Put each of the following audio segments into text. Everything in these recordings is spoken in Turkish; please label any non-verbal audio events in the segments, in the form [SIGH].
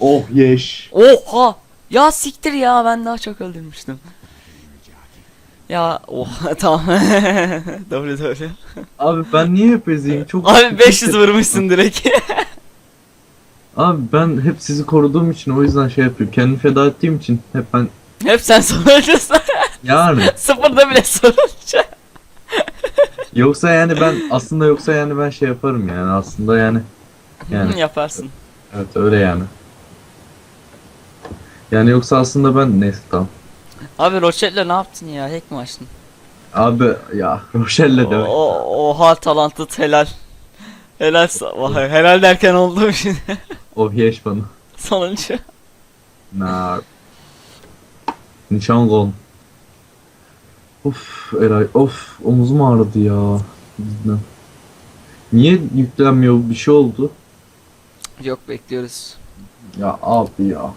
Oh yeş. Oha! Ya siktir ya ben daha çok öldürmüştüm. Ya oha [LAUGHS] tamam. [LAUGHS] doğru doğru. Abi ben niye hep ezeyim? Çok Abi 500 vurmuşsun direkt. [LAUGHS] Abi ben hep sizi koruduğum için o yüzden şey yapıyorum. Kendimi feda ettiğim için hep ben Hep sen sonuncusın. yani Sıfırda bile sorunca. yoksa yani ben aslında yoksa yani ben şey yaparım yani aslında yani yani Yaparsın. evet öyle yani. Yani yoksa aslında ben neyse tamam. Abi Rochet'le ne yaptın ya? Hack mi açtın? Abi ya [LAUGHS] Rochelle'le de O, oha talented helal. Helal helal derken oldu şimdi. oh yeş bana. [LAUGHS] Sonuncu. Na. Nişan gol. Of Eray of omuzum ağrıdı ya. Cidden. Niye yüklenmiyor bir şey oldu? Yok bekliyoruz. Ya abi ya.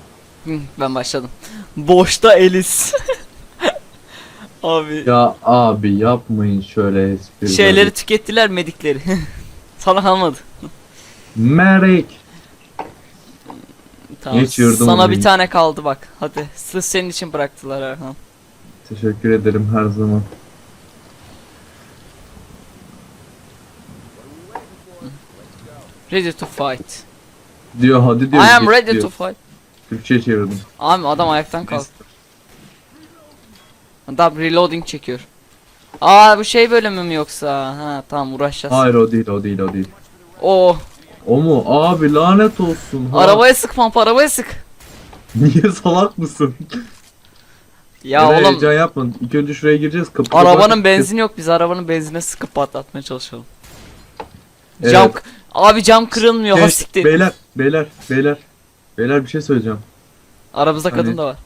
Ben başladım. Boşta Elis. [LAUGHS] Abi Ya abi yapmayın şöyle espriler. şeyleri tükettiler medikleri. [LAUGHS] Sana kalmadı. Merek. Tamam. Geçiyordum Sana bir tane kaldı bak. Hadi. Sırf senin için bıraktılar Erhan. Teşekkür ederim her zaman. Ready to fight. Diyor hadi diyor. I am ready diyor. to fight. Türkçe çevirdim. Abi adam ayaktan kalktı. Adam reloading çekiyor. Aa bu şey bölümü mü yoksa? Ha tamam uğraşacağız. Hayır o değil o değil o değil. Oo O mu? Abi lanet olsun. Ha. arabaya sık pump arabaya sık. Niye salak mısın? Ya Eray, oğlum heyecan yapma. İlk önce şuraya gireceğiz. Kapı arabanın benzini yok biz arabanın benzine sıkıp patlatmaya çalışalım. Evet. Cam abi cam kırılmıyor Şey, ha siktir. Beyler, beyler, beyler. Beyler bir şey söyleyeceğim. Aramızda kadın Hani- da var.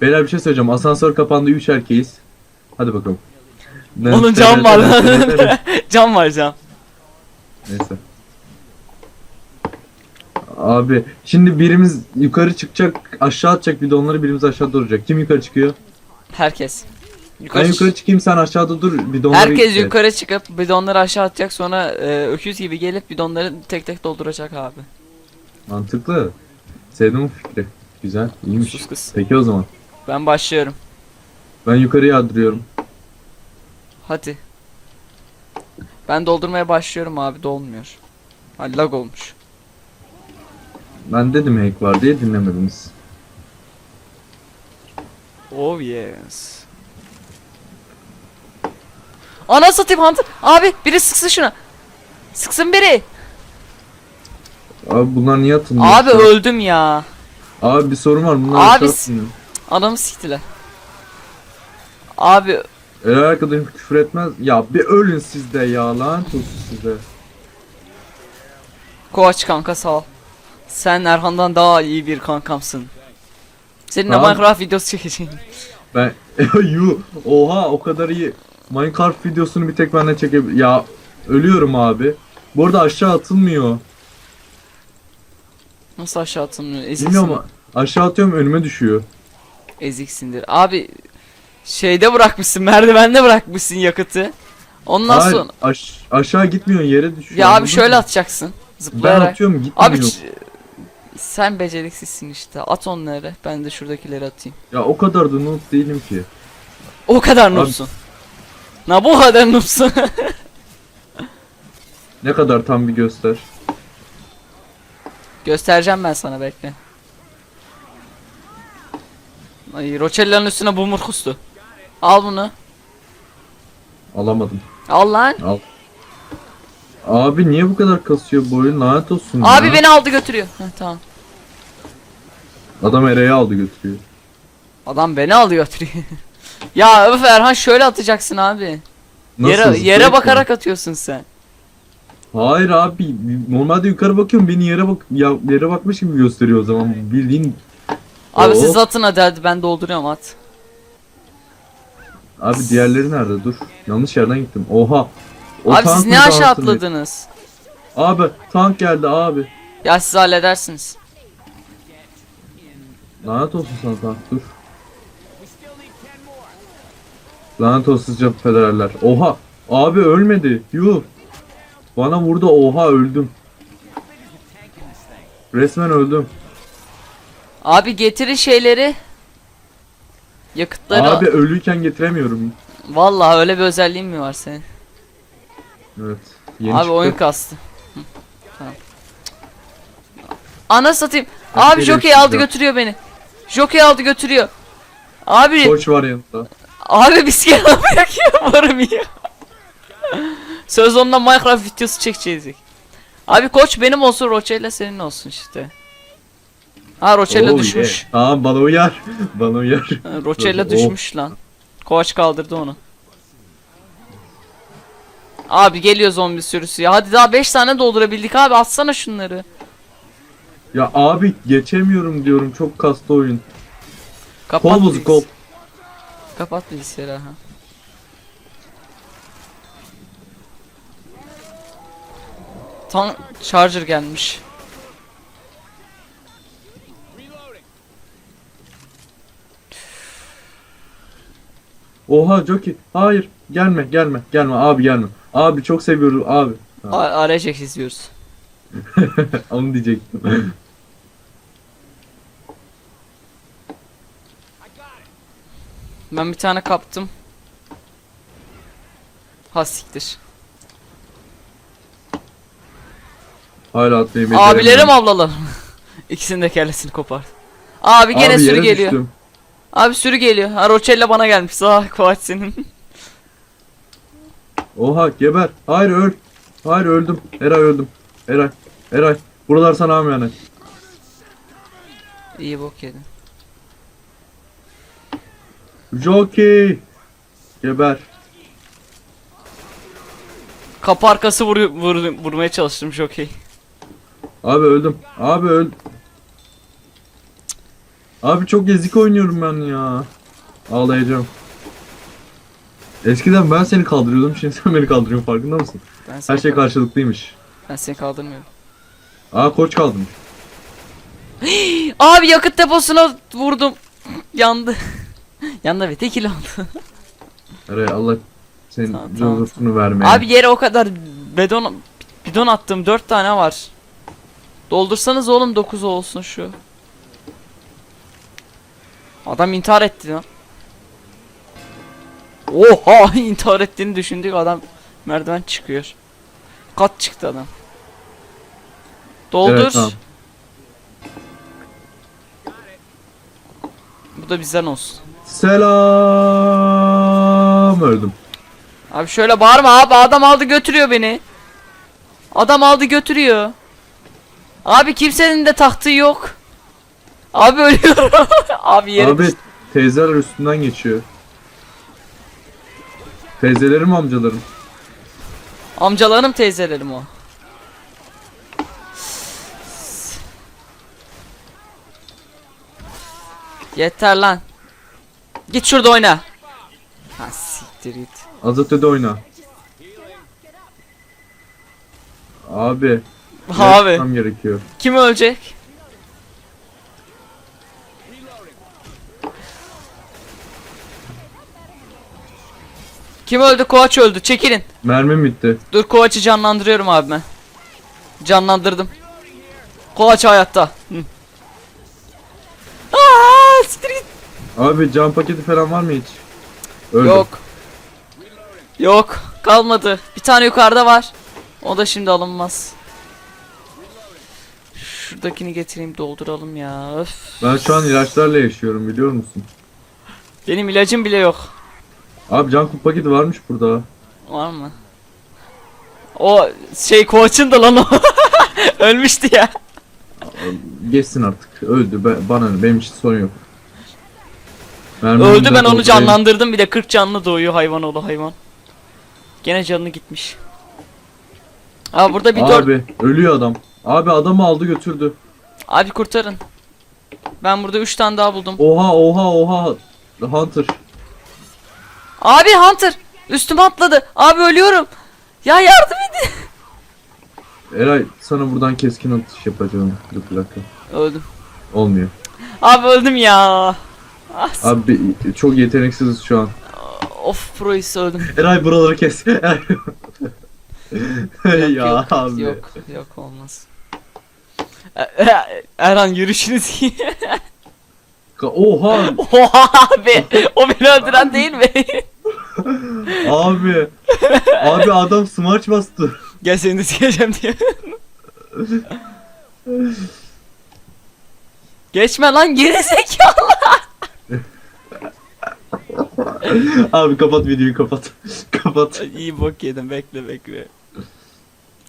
Beyler bir şey söyleyeceğim. Asansör kapandı 3 erkeğiz. Hadi bakalım. Ne- Onun cam var lan. [LAUGHS] Cam var cam. Neyse. Abi şimdi birimiz yukarı çıkacak, aşağı atacak bidonları birimiz aşağıda duracak. Kim yukarı çıkıyor? Herkes. Ben Yukarı yukarı çıkayım sen aşağıda dur bidonları Herkes yükselt. yukarı çıkıp bidonları aşağı atacak sonra e, öküz gibi gelip bidonları tek tek dolduracak abi. Mantıklı. Sevdim bu fikri. Güzel, iyiymiş. Sus kız. Peki o zaman. Ben başlıyorum. Ben yukarıya yadırıyorum. Hadi. Ben doldurmaya başlıyorum abi dolmuyor. Ha, lag olmuş. Ben dedim hack var diye dinlemediniz. Oh yes. Ana satayım Hunter. Abi biri sıksın şuna. Sıksın biri. Abi bunlar niye atılmıyor? Abi şu an? öldüm ya. Abi bir sorun var. Bunlar Abi aşağı s- atılmıyor. Adamı siktiler. Abi Eğer arkadaşım küfür etmez. Ya bir ölün siz de ya lan olsun size. Kovaç kanka sağ ol. Sen Erhan'dan daha iyi bir kankamsın. Seninle Tamam. Minecraft videosu çekeceğim. [LAUGHS] Ben [LAUGHS] yu oha o kadar iyi. Minecraft videosunu bir tek benden çekebil. Ya ölüyorum abi. Bu arada aşağı atılmıyor. Nasıl aşağı atılmıyor? Eziksin. Bilmiyorum ama aşağı atıyorum önüme düşüyor. Eziksindir. Abi şeyde bırakmışsın, merdivende bırakmışsın yakıtı. Ondan Hayır, sonra aş- aşağı gitmiyor yere düşüyor. ya abi şöyle atacaksın. Ben Zıplayarak. atıyorum gitmiyor. Abi sen beceriksizsin işte. At onları. Ben de şuradakileri atayım. ya o kadar da noob değilim ki. O kadar Abi- noobsun. Na bu kadar noobsun. [LAUGHS] Ne kadar tam bir göster. Göstereceğim ben sana bekle. Ay Roçella'nın üstüne bumur kustu. Al bunu. Alamadım. Al lan. Al. Abi niye bu kadar kasıyor bu oyun lanet olsun Abi ya. beni aldı götürüyor. Heh, tamam. Adam Eray'ı aldı götürüyor. Adam beni aldı götürüyor. [LAUGHS] ya öf Erhan şöyle atacaksın abi. Nasıl yere yere bakarak atıyorsun sen. Hayır abi normalde yukarı bakıyorum beni yere bak ya yere bakmış gibi gösteriyor o zaman bildiğin Abi Oo. siz atın hadi hadi ben dolduruyorum at. abi diğerleri nerede dur yanlış yerden gittim oha O abi tank siz mı ne aşağı dansın diye. atladınız? abi tank geldi abi Ya siz halledersiniz. lanet olsun sana tank dur lanet olsun size federaller oha abi ölmedi yuh bana vurdu oha öldüm resmen öldüm Abi getirin şeyleri. Yakıtları. Abi ölüyken getiremiyorum. Vallahi öyle bir özelliğin mi var senin? Evet. Yeni Abi çıktı. oyun kastı. Hı, Tamam. Ana satayım. Abi Jockey aldı götürüyor beni. Jockey aldı götürüyor. Abi Koç var yanında. abi bisiklet almıyor ki varım ya. Söz onunla Minecraft videosu çekeceğiz. Abi koç benim olsun Roçella senin olsun işte. Ha Roçella Oh düşmüş. yeah. Tamam bana uyar. [LAUGHS] bana uyar. Ha, Roçella Oh. düşmüş lan. Koç kaldırdı onu. Abi geliyor zombi sürüsü ya. Hadi daha 5 tane doldurabildik abi. Atsana şunları. Ya abi geçemiyorum diyorum. Çok kastı oyun. Kapat Kol bozuk kol. Kapat bilgisayarı ha. Tam charger gelmiş. Oha Jockey. Hayır. Gelme gelme. Gelme abi gelme. Abi çok seviyorum abi. Arayacak izliyoruz. [LAUGHS] Onu diyecektim. Ben bir tane kaptım. Ha siktir. Hala atmayı Abilerim ablalar. [LAUGHS] İkisinin de kellesini kopar. Abi gene Abi sürü yere geliyor. düştüm. Abi sürü geliyor. Ha Roçella bana gelmiş. Sağ Kovaç senin. [LAUGHS] Oha geber. Hayır öl. Hayır öldüm. Eray öldüm. Eray. Eray. Buralar sana emanet. İyi bok yedin. Jockey. Geber. Kapı arkası vur, vur, vurmaya çalıştım jockey. Abi öldüm. Abi öl. Abi çok ezik oynuyorum ben ya. Ağlayacağım. Eskiden ben seni kaldırıyordum şimdi sen beni kaldırıyorsun farkında mısın? Ben seni, Her şey karşılıklıymış. ben seni kaldırmıyorum. Aa koç kaldım. [GASPS] Abi yakıt deposuna vurdum. [LAUGHS] Yandı. [LAUGHS] Yandı ve tekil oldu. [LAUGHS] Eray Allah senin Tamam, tamam, rızasını vermeye. Abi yere o kadar bedon bidon attım. 4 tane var. Doldursanız oğlum 9 olsun şu. Adam intihar etti lan. Oha [LAUGHS] intihar ettiğini düşündük adam merdiven çıkıyor. Kat çıktı adam. Doldur. Evet, tamam. Bu da bizden olsun. Selam öldüm. Abi şöyle bağırma abi adam aldı götürüyor beni. Adam aldı götürüyor. Abi kimsenin de tahtı yok. Abi ölüyorum. [LAUGHS] abi yere Abi teyzeler üstünden geçiyor. Teyzelerim amcalarım. Amcalarım teyzelerim o. Yeter lan. Git şurada oyna. Ha siktir git. Azat oyna. Abi. Abi gerekiyor. kim ölecek? Kim öldü? Kovaç öldü. Çekilin. Mermim bitti. Dur Kovaç'ı canlandırıyorum abi ben. Canlandırdım. Kovaç hayatta. Hı. Aa, siktir git. Abi can paketi falan var mı hiç? Öldüm. Yok. Yok. Kalmadı. Bir tane yukarıda var. O da şimdi alınmaz. Şuradakini getireyim dolduralım ya. Öf. Ben şu an ilaçlarla yaşıyorum biliyor musun? Benim ilacım bile yok. Abi can paketi varmış burada. Var mı? O şey koçun da lan o. [LAUGHS] Ölmüştü ya. Geçsin artık. Öldü. Ben, bana ne? Benim için sorun yok. Mermim Öldü ben onu canlandırdım bir de 40 canlı doğuyor hayvan oğlu hayvan. Gene canını gitmiş. Aa burada bir dört. Abi ölüyor adam. Abi adamı aldı götürdü. Abi kurtarın. Ben burada 3 tane daha buldum. Oha oha oha. Hunter. Abi Hunter üstüme atladı. Abi ölüyorum. Ya yardım edin. Eray sana buradan keskin atış yapacağım. Dur dakika. Öldüm. Olmuyor. Abi öldüm ya. Ah, s- Abi çok yeteneksiziz şu an. of prois öldüm. Eray buraları kes. [LAUGHS] Ya yok, abi. Yok yok olmaz. Erhan. Ka- Oha Oha abi. O beni öldüren değil mi? abi. Abi adam smaç bastı. Gel seni de sikeceğim diye. Geçme lan geri zekalı. Abi kapat videoyu kapat. kapat. İyi bok yedim bekle bekle.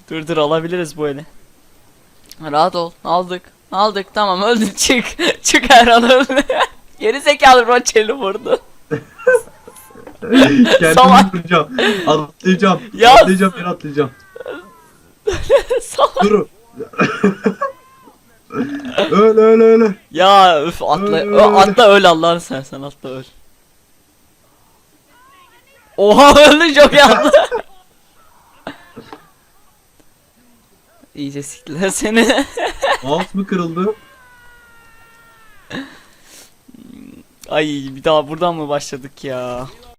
Dur dur alabiliriz bu eli. Rahat ol aldık. Aldık tamam öldün [LAUGHS] çık. çık her an öldü. [LAUGHS] Geri zekalı Roçeli vurdu. Kendimi Salak. vuracağım. Atlayacağım. Ya- Atlayacağım ben atlayacağım. [LAUGHS] Salak. Dur. öyle öyle öyle. Ya üf atla. Ö, atla öl Allah'ını seversen atla öl. Oha öldü çok yandı. İyice siktiler seni. [LAUGHS] Mouse mı kırıldı? Ay bir daha buradan mı başladık ya?